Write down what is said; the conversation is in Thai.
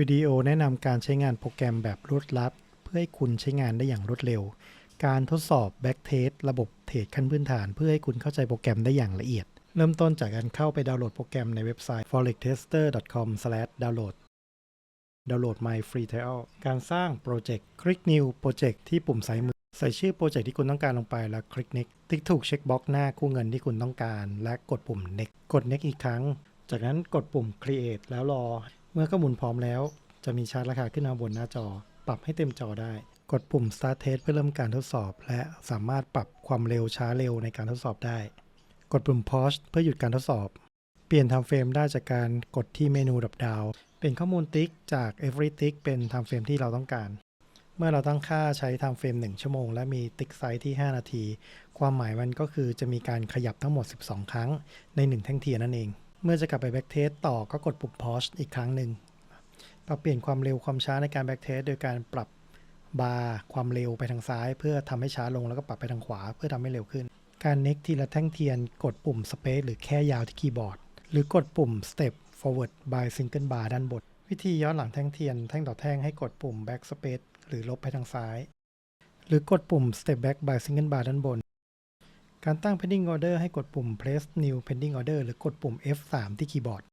วิดีโอแนะนำการใช้งานโปรแกรมแบบรวดลัด เพื่อให้คุณใช้งานได้อย่างรวดเร็ว การทดสอบ Backtest ระบบเทรดขั้นพื้นฐาน เพื่อให้คุณเข้าใจโปรแกรมได้อย่างละเอียด เริ่มต้นจากการเข้าไปดาวน์โหลดโปรแกรมในเว็บไซต์ forextester.com/download ดาวน์โหลด My Free Trial การสร้างโปรเจกต์คลิก New Project ที่ปุ่มซ้ายมือ ใส่ชื่อโปรเจกต์ที่คุณต้องการลงไปแล้วคลิก Next ติ๊กถูกเช็คบ็อกหน้ากู้เงินที่คุณต้องการ และกดปุ่ม Next กด Next อีกครั้ง จากนั้นกดปุ่ม Create แล้วรอ เมื่อข้อมูลพร้อมแล้ว จะมีชาร์ตราคาขึ้นมาบนหน้าจอ ปรับให้เต็มจอได้ กดปุ่ม Start Test เพื่อเริ่มการทดสอบ และสามารถปรับความเร็วช้าเร็วในการทดสอบได้ กดปุ่ม Pause เพื่อหยุดการทดสอบ เปลี่ยน Time Frame ได้จากการกดที่เมนูดับดาว เป็นข้อมูลติ๊กจาก Every Tick เป็น Time Frame ที่เราต้องการ เมื่อเราตั้งค่าใช้ Time Frame 1 ชั่วโมง และมีติ๊กไซส์ที่ 5 นาที ความหมายมันก็คือจะมีการขยับทั้งหมด 12 ครั้งใน 1 แท่งเทียนนั่นเอง เมื่อจะกลับไป Backtest ต่อก็กดปุ่ม Pause อีกครั้งหนึ่งปรับเปลี่ยนความเร็วความช้าในการ Backtest โดยการปรับบาร์ความเร็วไปทางซ้าย เพื่อทำให้ช้าลงแล้วก็ปรับไปทางขวา เพื่อทำให้เร็วขึ้น การ next ทีละแท่งเทียน กดปุ่ม space หรือแค่ยาวที่คีย์บอร์ด หรือกดปุ่ม step forward by single bar ด้านบน วิธีย้อนหลังแท่งเทียนแท่งต่อแท่งให้กดปุ่ม back space หรือลบไปทางซ้าย หรือกดปุ่ม step back by single bar ด้านบน การตั้ง pending order ให้กดปุ่ม place new pending order หรือกดปุ่ม F3 ที่คีย์บอร์ด